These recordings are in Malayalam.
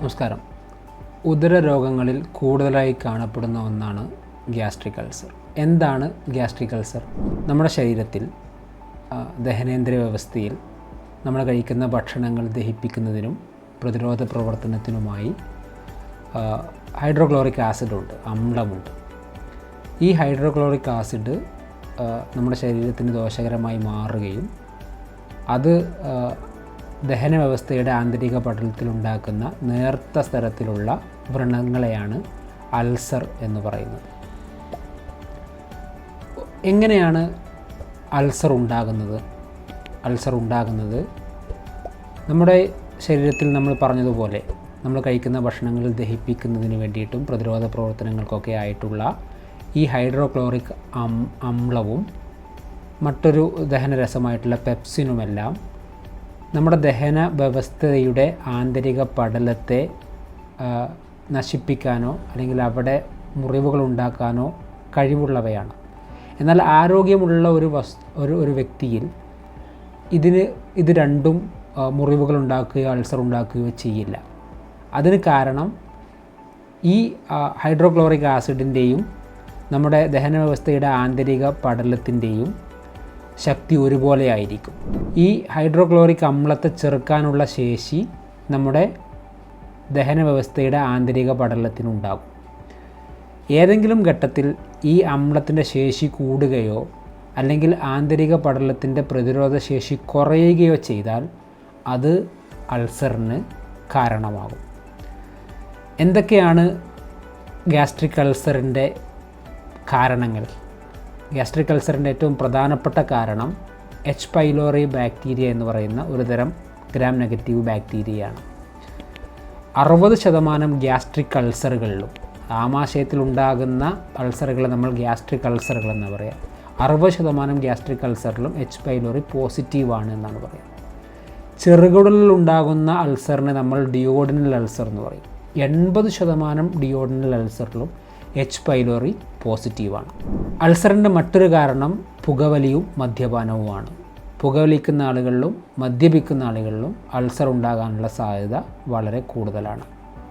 നമസ്കാരം. ഉദര രോഗങ്ങളിൽ കൂടുതലായി കാണപ്പെടുന്ന ഒന്നാണ് ഗ്യാസ്ട്രിക് അൾസർ. എന്താണ് ഗ്യാസ്ട്രിക് അൾസർ? നമ്മുടെ ശരീരത്തിൽ ദഹനേന്ദ്ര വ്യവസ്ഥയിൽ നമ്മൾ കഴിക്കുന്ന ഭക്ഷണങ്ങൾ ദഹിപ്പിക്കുന്നതിനും പ്രതിരോധ പ്രവർത്തനത്തിനുമായി ഹൈഡ്രോക്ലോറിക് ആസിഡുണ്ട് അമ്ലമുണ്ട്. ഈ ഹൈഡ്രോക്ലോറിക് ആസിഡ് നമ്മുടെ ശരീരത്തിന് ദോഷകരമായി മാറുകയും അത് ദഹന വ്യവസ്ഥയുടെ ആന്തരിക പടലത്തിലുണ്ടാക്കുന്ന നേർത്ത സ്ഥലത്തിലുള്ള വ്രണങ്ങളെയാണ് അൾസർ എന്ന് പറയുന്നത്. എങ്ങനെയാണ് അൾസർ ഉണ്ടാകുന്നത്? അൾസർ ഉണ്ടാകുന്നത് നമ്മുടെ ശരീരത്തിൽ നമ്മൾ പറഞ്ഞതുപോലെ നമ്മൾ കഴിക്കുന്ന ഭക്ഷണങ്ങൾ ദഹിപ്പിക്കുന്നതിന് വേണ്ടിയിട്ടും പ്രതിരോധ പ്രവർത്തനങ്ങൾക്കൊക്കെ ആയിട്ടുള്ള ഈ ഹൈഡ്രോക്ലോറിക് അമ്ലവും മറ്റൊരു ദഹനരസമായിട്ടുള്ള പെപ്സിനുമെല്ലാം നമ്മുടെ ദഹന വ്യവസ്ഥയുടെ ആന്തരിക പടലത്തെ നശിപ്പിക്കാനോ അല്ലെങ്കിൽ അവിടെ മുറിവുകൾ ഉണ്ടാക്കാനോ കഴിവുള്ളവയാണ്. എന്നാൽ ആരോഗ്യമുള്ള ഒരു വസ് ഒരു ഒരു വ്യക്തിയിൽ ഇതിന് ഇത് രണ്ടും മുറിവുകൾ ഉണ്ടാക്കുകയോ അൾസർ ഉണ്ടാക്കുകയോ ചെയ്യില്ല. അതിന് കാരണം ഈ ഹൈഡ്രോക്ലോറിക് ആസിഡിന്റെയും നമ്മുടെ ദഹന വ്യവസ്ഥയുടെ ആന്തരിക പടലത്തിന്റെയും ശക്തി ഒരുപോലെ ആയിരിക്കും ഈ ഹൈഡ്രോക്ലോറിക് അമ്ലത്തെ ചെറുക്കാനുള്ള ശേഷി നമ്മുടെ ദഹന വ്യവസ്ഥയുടെ ആന്തരിക പടലത്തിനുണ്ടാകും. ഏതെങ്കിലും ഘട്ടത്തിൽ ഈ അമ്ലത്തിന്റെ ശേഷി കൂടുകയോ അല്ലെങ്കിൽ ആന്തരിക പടലത്തിന്റെ പ്രതിരോധ ശേഷി കുറയുകയോ ചെയ്താൽ അത് അൾസറിന് കാരണമാകും. എന്തൊക്കെയാണ് ഗ്യാസ്ട്രിക് അൾസറിന്റെ കാരണങ്ങൾ? ഗ്യാസ്ട്രിക് അൾസറിന്റെ ഏറ്റവും പ്രധാനപ്പെട്ട കാരണം എച്ച് പൈലോറി ബാക്ടീരിയ എന്ന് പറയുന്ന ഒരു തരം ഗ്രാം നെഗറ്റീവ് ബാക്ടീരിയയാണ് അറുപത് ശതമാനം ഗ്യാസ്ട്രിക് അൾസറുകളിലും ആമാശയത്തിലുണ്ടാകുന്ന അൾസറുകളെ നമ്മൾ ഗ്യാസ്ട്രിക് അൾസറുകൾ എന്ന് പറയാം. അറുപത് ശതമാനം ഗ്യാസ്ട്രിക് അൾസറിലും എച്ച് പൈലോറി പോസിറ്റീവാണ് എന്നാണ് പറയുന്നത് ചെറുകുടലിൽ ഉണ്ടാകുന്ന അൾസറിനെ നമ്മൾ ഡിയോഡിനൽ അൾസർ എന്ന് പറയും. എൺപത് ശതമാനം ഡിയോഡിനൽ അൾസറിലും എച്ച് പൈലോറി പോസിറ്റീവാണ് അൾസറിന്റെ മറ്റൊരു കാരണം പുകവലിയും മദ്യപാനവുമാണ്. പുകവലിക്കുന്ന ആളുകളിലും മദ്യപിക്കുന്ന ആളുകളിലും അൾസർ ഉണ്ടാകാനുള്ള സാധ്യത വളരെ കൂടുതലാണ്.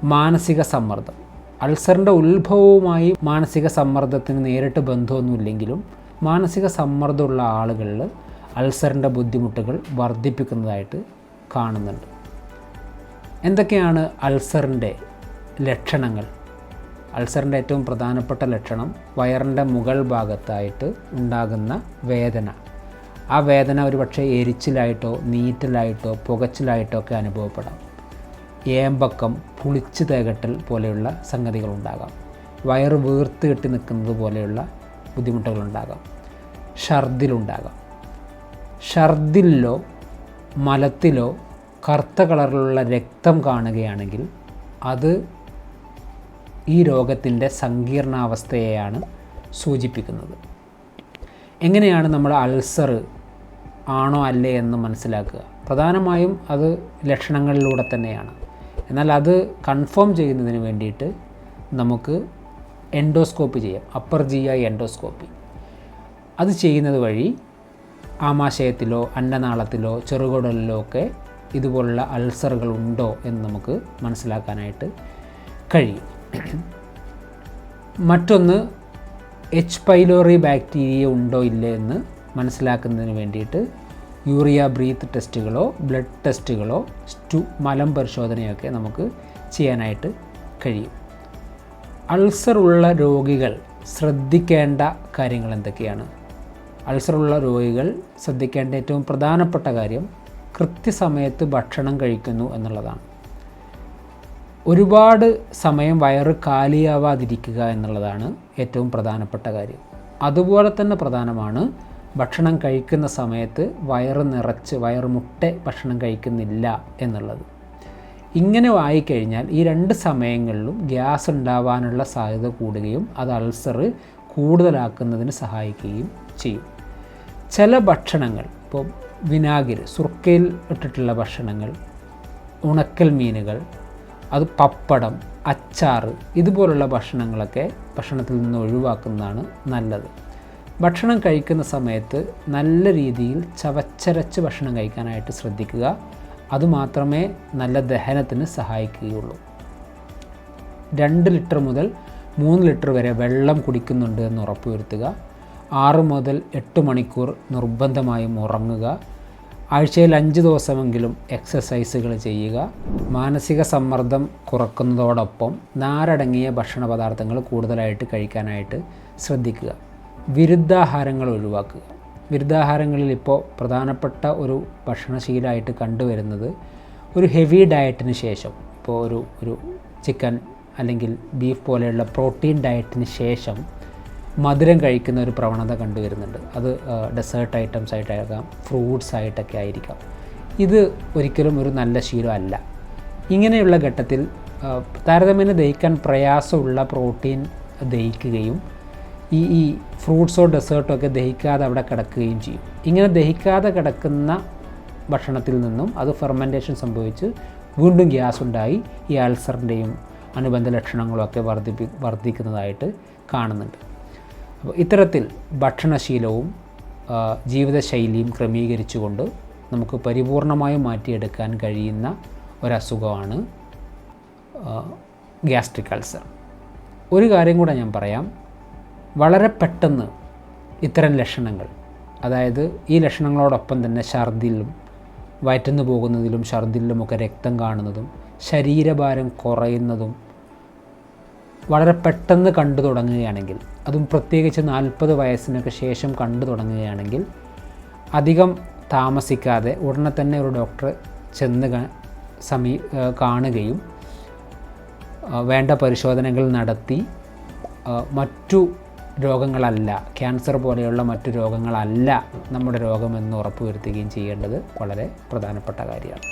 മാനസിക സമ്മർദ്ദം. അൾസറിന്റെ ഉത്ഭവവുമായി മാനസിക സമ്മർദ്ദത്തിന് നേരിട്ട് ബന്ധമൊന്നുമില്ലെങ്കിലും മാനസിക സമ്മർദ്ദമുള്ള ആളുകളിൽ അൾസറിന്റെ ബുദ്ധിമുട്ടുകൾ വർദ്ധിപ്പിക്കുന്നതായിട്ട് കാണുന്നുണ്ട്. എന്തൊക്കെയാണ് അൾസറിന്റെ ലക്ഷണങ്ങൾ? അൾസറിന്റെ ഏറ്റവും പ്രധാനപ്പെട്ട ലക്ഷണം വയറിന്റെ മുകൾ ഭാഗത്തായിട്ട് ഉണ്ടാകുന്ന വേദന. ആ വേദന ഒരുപക്ഷെ എരിച്ചിലായിട്ടോ നീറ്റലായിട്ടോ പുകച്ചിലായിട്ടോ ഒക്കെ അനുഭവപ്പെടാം. ഏമ്പക്കം പുളിച്ച് തേകട്ടൽ പോലെയുള്ള സംഗതികളുണ്ടാകാം. വയറ് വീർത്ത് കെട്ടി നിൽക്കുന്നത് പോലെയുള്ള ബുദ്ധിമുട്ടുകളുണ്ടാകാം. ഷർദിലുണ്ടാകാം ഷർദിലോ മലത്തിലോ കറുത്ത കളറിലുള്ള രക്തം കാണുകയാണെങ്കിൽ അത് ഈ രോഗത്തിന്റെ സങ്കീർണാവസ്ഥയെയാണ് സൂചിപ്പിക്കുന്നത്. എങ്ങനെയാണ് നമ്മൾ അൾസർ ആണോ അല്ലേ എന്ന് മനസ്സിലാക്കുക? പ്രധാനമായും അത് ലക്ഷണങ്ങളിലൂടെ തന്നെയാണ്. എന്നാൽ അത് കൺഫേം ചെയ്യുന്നതിന് വേണ്ടിയിട്ട് നമുക്ക് എൻഡോസ്കോപ്പി ചെയ്യാം. Upper G I endoscopy. അത് ചെയ്യുന്നത് വഴി ആമാശയത്തിലോ അന്നനാളത്തിലോ ചെറുകുടലിലോ ഒക്കെ ഇതുപോലുള്ള അൾസറുകൾ ഉണ്ടോ എന്ന് നമുക്ക് മനസ്സിലാക്കാനായിട്ട് കഴിയും. മറ്റൊന്ന് എച്ച് പൈലോറി ബാക്ടീരിയ ഉണ്ടോ ഇല്ലേ എന്ന് മനസ്സിലാക്കുന്നതിന് വേണ്ടിയിട്ട് യൂറിയ ബ്രീത്ത് ടെസ്റ്റുകളോ ബ്ലഡ് ടെസ്റ്റുകളോ സ്റ്റു മലം പരിശോധനയൊക്കെ നമുക്ക് ചെയ്യാനായിട്ട് കഴിയും. അൾസർ ഉള്ള രോഗികൾ ശ്രദ്ധിക്കേണ്ട കാര്യങ്ങൾ എന്തൊക്കെയാണ്? അൾസർ ഉള്ള രോഗികൾ ശ്രദ്ധിക്കേണ്ട ഏറ്റവും പ്രധാനപ്പെട്ട കാര്യം കൃത്യസമയത്ത് ഭക്ഷണം കഴിക്കുന്നു എന്നുള്ളതാണ്. ഒരുപാട് സമയം വയറ് കാലിയാവാതിരിക്കുക എന്നുള്ളതാണ് ഏറ്റവും പ്രധാനപ്പെട്ട കാര്യം. അതുപോലെ തന്നെ പ്രധാനമാണ് ഭക്ഷണം കഴിക്കുന്ന സമയത്ത് വയറ് നിറച്ച് വയറ് മുട്ടെ ഭക്ഷണം കഴിക്കുന്നില്ല എന്നുള്ളത്. ഇങ്ങനെ ആയിക്കഴിഞ്ഞാൽ ഈ രണ്ട് സമയങ്ങളിലും ഗ്യാസ് ഉണ്ടാവാനുള്ള സാധ്യത കൂടുകയും അത് അൾസർ കൂടുതലാക്കുന്നതിന് സഹായിക്കുകയും ചെയ്യും. ചില ഭക്ഷണങ്ങൾ ഇപ്പോൾ വിനാഗിരി സുർക്കയിൽ ഇട്ടിട്ടുള്ള ഭക്ഷണങ്ങൾ ഉണക്കൽ മീനുകൾ അത് പപ്പടം അച്ചാർ ഇതുപോലുള്ള ഭക്ഷണങ്ങളൊക്കെ ഭക്ഷണത്തിൽ നിന്ന് ഒഴിവാക്കുന്നതാണ് നല്ലത്. ഭക്ഷണം കഴിക്കുന്ന സമയത്ത് നല്ല രീതിയിൽ ചവച്ചരച്ച് ഭക്ഷണം കഴിക്കാനായിട്ട് ശ്രദ്ധിക്കുക. അതുമാത്രമേ നല്ല ദഹനത്തിന് സഹായിക്കുകയുള്ളൂ. രണ്ട് ലിറ്റർ മുതൽ മൂന്ന് ലിറ്റർ വരെ വെള്ളം കുടിക്കുന്നുണ്ട് എന്ന് ഉറപ്പുവരുത്തുക. ആറ് മുതൽ എട്ട് മണിക്കൂർ നിർബന്ധമായും ഉറങ്ങുക. ആഴ്ചയിൽ അഞ്ച് ദിവസമെങ്കിലും എക്സസൈസുകൾ ചെയ്യുക. മാനസിക സമ്മർദ്ദം കുറക്കുന്നതോടൊപ്പം നാരടങ്ങിയ ഭക്ഷണ പദാർത്ഥങ്ങൾ കൂടുതലായിട്ട് കഴിക്കാനായിട്ട് ശ്രദ്ധിക്കുക. വിരുദ്ധാഹാരങ്ങൾ ഒഴിവാക്കുക. വിരുദ്ധാഹാരങ്ങളിൽ ഇപ്പോൾ പ്രധാനപ്പെട്ട ഒരു ഭക്ഷണശീലമായിട്ട് കണ്ടുവരുന്നത് ഒരു ഹെവി ഡയറ്റിന് ശേഷം ഇപ്പോൾ ഒരു ഒരു ചിക്കൻ അല്ലെങ്കിൽ ബീഫ് പോലെയുള്ള പ്രോട്ടീൻ ഡയറ്റിന് ശേഷം മധുരം കഴിക്കുന്ന ഒരു പ്രവണത കണ്ടുവരുന്നുണ്ട് അത് ഡെസേർട്ട് ഐറ്റംസ് ആയിട്ടാകാം ഫ്രൂട്ട്സ് ആയിട്ടൊക്കെ ആയിരിക്കാം. ഇത് ഒരിക്കലും ഒരു നല്ല ശീലമല്ല ഇങ്ങനെയുള്ള ഘട്ടത്തിൽ താരതമ്യേന ദഹിക്കാൻ പ്രയാസമുള്ള പ്രോട്ടീൻ ദഹിക്കുകയും ഈ ഈ ഫ്രൂട്ട്സോ ഡെസേർട്ടോ ഒക്കെ ദഹിക്കാതെ അവിടെ കിടക്കുകയും ചെയ്യും. ഇങ്ങനെ ദഹിക്കാതെ കിടക്കുന്ന ഭക്ഷണത്തിൽ നിന്നും അത് ഫെർമെന്റേഷൻ സംഭവിച്ച് വീണ്ടും ഗ്യാസ് ഉണ്ടായി ഈ അൾസറിന്റെയും അനുബന്ധ ലക്ഷണങ്ങളൊക്കെ വർദ്ധിപ്പി വർദ്ധിക്കുന്നതായിട്ട് കാണുന്നുണ്ട്. അപ്പോൾ ഇത്തരത്തിൽ ഭക്ഷണശീലവും ജീവിതശൈലിയും ക്രമീകരിച്ചുകൊണ്ട് നമുക്ക് പരിപൂർണമായും മാറ്റിയെടുക്കാൻ കഴിയുന്ന ഒരസുഖമാണ് ഗ്യാസ്ട്രിക് അൾസർ. ഒരു കാര്യം കൂടെ ഞാൻ പറയാം. വളരെ പെട്ടെന്ന് ഇത്തരം ലക്ഷണങ്ങൾ അതായത് ഈ ലക്ഷണങ്ങളോടൊപ്പം തന്നെ ഛർദിലും വയറ്റുന്നു പോകുന്നതിലും ഛർദിലുമൊക്കെ രക്തം കാണുന്നതും ശരീരഭാരം കുറയുന്നതും വളരെ പെട്ടെന്ന് കണ്ടു തുടങ്ങുകയാണെങ്കിൽ അതും പ്രത്യേകിച്ച് നാൽപ്പത് വയസ്സിനൊക്കെ ശേഷം കണ്ടു തുടങ്ങുകയാണെങ്കിൽ അധികം താമസിക്കാതെ ഉടനെ തന്നെ ഒരു ഡോക്ടറെ ചെന്ന് സമീ കാണുകയും വേണ്ട പരിശോധനകൾ നടത്തി മറ്റു രോഗങ്ങളല്ല ക്യാൻസർ പോലെയുള്ള മറ്റു രോഗങ്ങളല്ല നമ്മുടെ രോഗമെന്ന് ഉറപ്പുവരുത്തുകയും ചെയ്യേണ്ടത് വളരെ പ്രധാനപ്പെട്ട കാര്യമാണ്.